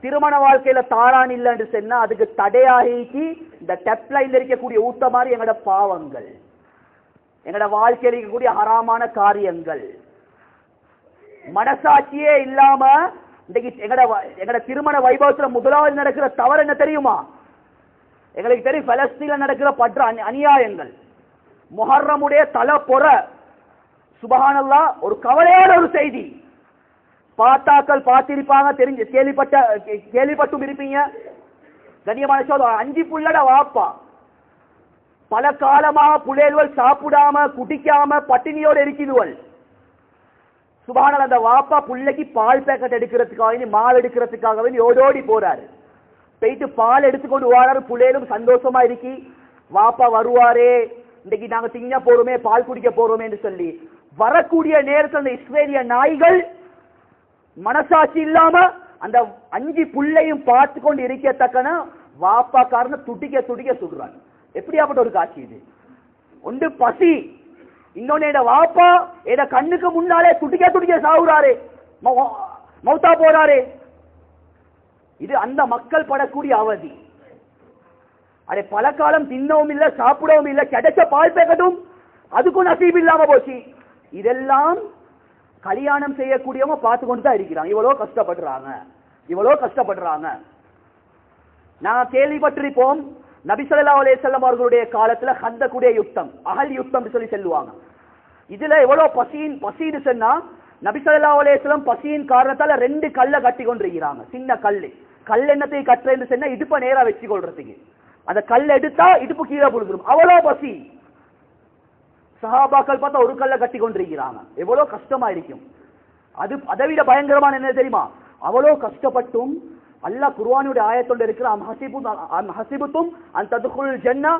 திருமண வாழ்க்கையில தாரான் இல்லைன்னு சொன்னா அதுக்கு தடையாகி இந்த டெப்லைன்ல இருக்கக்கூடிய ஊத்த மாதிரி எங்களோட பாவங்கள். எங்களோட வாழ்க்கையில் இருக்கக்கூடிய அறாமான காரியங்கள். மனசாட்சியே இல்லாம இன்னைக்கு எங்கட வ- எங்கட திருமண வைபவத்துல முதலாவது நடக்கிற தவறு என்ன தெரியுமா? எங்களுக்கு தெரியும் பலஸ்தீன்ல நடக்கிற பற்ற அந் அநியாயங்கள். முஹர்ரமுடைய தலை பொற சுபகானல்லா ஒரு கவலையான ஒரு செய்தி. பார்த்தாக்கள் பார்த்திருப்பாங்க தெரிஞ்சு கேள்விப்பட்ட கே- கேள்விப்பட்டும் இருப்பீங்க. கண்ணியமான சோதரம் அஞ்சு புள்ளட வாப்பா. பல காலமாக புலேல்கள் சாப்பிடாம குடிக்காம பட்டினியோடு இருக்குதுவள் சுபானல் அந்த வாப்பா புள்ளைக்கு பால் பேக்கெட் எடுக்கிறதுக்காக வேண்டி மால் எடுக்கிறதுக்காக வேண்டி ஓடோடி போறாரு. போயிட்டு பால் எடுத்துக்கொண்டு வாராரு புள்ளையிலும் சந்தோஷமா இருக்கி. வாப்பா வருவாரே இன்னைக்கு நாங்க திங்க போறோமே பால் குடிக்க போறோமே என்று சொல்லி வரக்கூடிய நேரத்தில் அந்த இஸ்ரேலிய நாய்கள் மனசாட்சி இல்லாம அந்த அஞ்சு புள்ளையும் பார்த்து கொண்டு இருக்கத்தக்கன வாப்பா காரணம் துடிக்க துடிக்க சுடுறாங்க எப்படியாப்பட்ட ஒரு காட்சி இது? ஒன்று பசி. இன்னொன்னு வாப்பா என் கண்ணுக்கு முன்னாலே துடிக்க துடிக்க சாகுறாரு மௌத்தா போறாரு. இது அந்த மக்கள் படக்கூடிய அவதி. அடே பல காலம் தின்னவும் இல்ல சாப்பிடவும் இல்லை கிடைச்ச பால் பேக்கட்டும் அதுக்கும் நசீப் இல்லாம போச்சு. இதெல்லாம் கல்யாணம் செய்யக்கூடியவங்க பார்த்து கொண்டு தான் இருக்கிறாங்க. இவ்வளோ கஷ்டப்படுறாங்க. இவ்வளோ கஷ்டப்படுறாங்க. நான் கேள்விப்பட்டிருப்போம் நபிசல்லா அலே செல்லம் அவர்களுடைய காலத்துல ஹந்தக்குடைய யுத்தம் அகல் யுத்தம் சொல்லி சொல்லுவாங்க. இதுல எவ்வளவு பசியின் பசின்னு சொன்னா நபிசல்லா ஸல்லல்லாஹு பசியின் காரணத்தால ரெண்டு கல்லை கட்டி கொண்டிருக்கிறாங்க. சின்ன கல். கல் என்னத்தை கட்டுறேன்னு சொன்னா இடுப்பை நேரா வச்சு கொள்றதுக்கு அந்த கல் எடுத்தா இடுப்பு கீழே புழுந்துரும் அவ்வளவு பசி. சஹாபாக்கள் பார்த்தா ஒரு கல்ல கட்டி கொண்டிருக்கிறாங்க. எவ்வளவு கஷ்டமா இருக்கும். அது அதை விட பயங்கரமான என்ன தெரியுமா? அவ்வளோ கஷ்டப்பட்டும் அல்லாஹ் குர்ஆனுடைய ஆயத்தோட இருக்கிற ஹசிபு ஹசிபுத்தும் அந்த ததுகுல் ஜென்னா.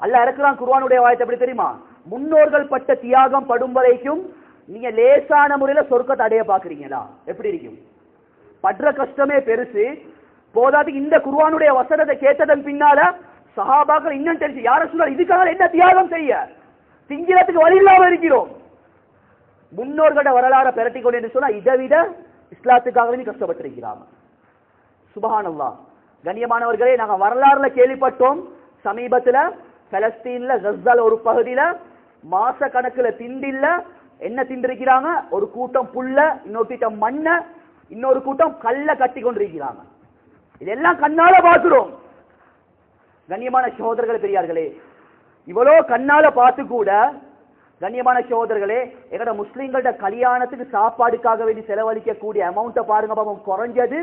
அல்லாஹ் இருக்கிறான் குர்ஆனுடைய ஆயத்தை எப்படி தெரியுமா? முன்னோர்கள் பட்ட தியாகம் படும் வரைக்கும் நீங்க லேசான முறையில சொர்க்கத்தை அடைய பாக்குறீங்களா எப்படி இருக்கும்? படுற கஷ்டமே பெருசு. போதாது இந்த குர்வானுடைய வசனத்தை கேட்டதன் பின்னால சஹாபாக்கள் இன்னும் தெரிஞ்சு யார சொல்ல இதுக்காக என்ன தியாகம் செய்ய? திங்கிறதுக்கு வழி இல்லாம இருக்கிறோம். முன்னோர்களோட வரலாறை பெரட்டி கொண்டு என்று சொன்னா இதை விட இஸ்லாத்துக்காகவே கஷ்டப்பட்டிருக்கிறாங்க. சுபஹானல்லாஹ். கண்ணியமானவர்களே நாங்க வரலாறுல கேள்விப்பட்டோம். சமீபத்துல பலஸ்தீன்ல கஸ்ஸால ஒரு பகுதியில மாச கணக்குல திண்டில்ல என்ன திண்டிருக்கிறாங்க ஒரு கூட்டம் புல்ல இன்னொரு கூட்டம் மண்ண இன்னொரு கூட்டம் கல்ல கட்டி கொண்டிருக்கிறாங்க. இதெல்லாம் கண்ணால பார்க்கிறோம். கண்ணியமான சகோதரர்கள் பெரியார்களே இவ்வளோ கண்ணால பார்த்து கூட கண்ணியமான சோதர்களே எங்கட முஸ்லீம்களோட கல்யாணத்துக்கு சாப்பாடுக்காக வேண்டி செலவழிக்கக்கூடிய அமௌண்ட்டை பாருங்க பாவம் குறைஞ்சது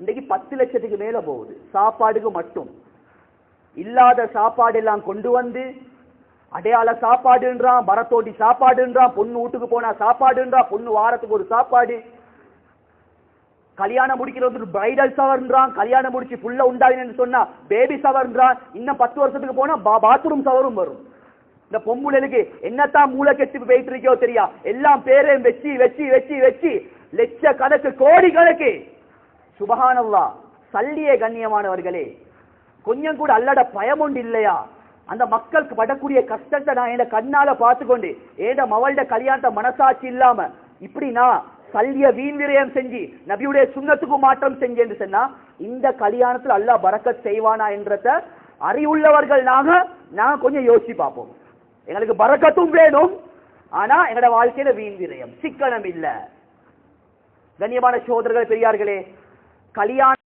இன்னைக்கு பத்து லட்சத்துக்கு மேல போகுது. சாப்பாடுக்கு மட்டும். இல்லாத சாப்பாடு எல்லாம் கொண்டு வந்து அடையாள சாப்பாடுன்றான் மரத்தோட்டி சாப்பாடுன்றான் பொண்ணு வீட்டுக்கு போனா சாப்பாடுன்றான் பொண்ணு வாரத்துக்கு ஒரு சாப்பாடு. கல்யாணம் முடிக்கிறது பிரைடல் சவர்ன்றான் கல்யாணம் முடிச்சு புள்ள உண்டாவினு சொன்னா பேபி சவர்ன்றான் இன்னும் பத்து வருஷத்துக்கு போனா பாத்ரூம் சவரும் வரும். இந்த பொம்புளுக்கு என்னத்தான் மூளை கெட்டு போயிட்டு இருக்கியோ தெரியா? எல்லாம் பேரையும் வச்சு வச்சு வச்சு வச்சு லட்ச கணக்கு கோடி கணக்கு சுபஹானல்லா சல்லியே கண்ணியமானவர்களே கொஞ்சம் கூட அல்லட பயம் உண்டு இல்லையா? அந்த மக்களுக்கு படக்கூடிய கஷ்டத்தை நான் என் கண்ணால பார்த்துக்கொண்டு ஏட மவள்ட கல்யாணத்தை மனசாட்சி இல்லாம இப்படி நான் சல்லிய வீண் விரயம் செஞ்சு நபியுடைய சுண்ணத்துக்கு மாற்றம் செஞ்சேன்னு சொன்னா இந்த கல்யாணத்தில் அல்லாஹ் பறக்க செய்வானா என்றத அறிவுள்ளவர்கள் நாங்க நாங்க கொஞ்சம் யோசிச்சு பார்ப்போம். எங்களுக்கு பறக்கத்தும் வேணும். ஆனா எங்களோட வாழ்க்கையில வீண் விரயம் சிக்கனம் இல்லை. கண்ணியமான சோதர்கள் பெரியார்களே கல்யாணம்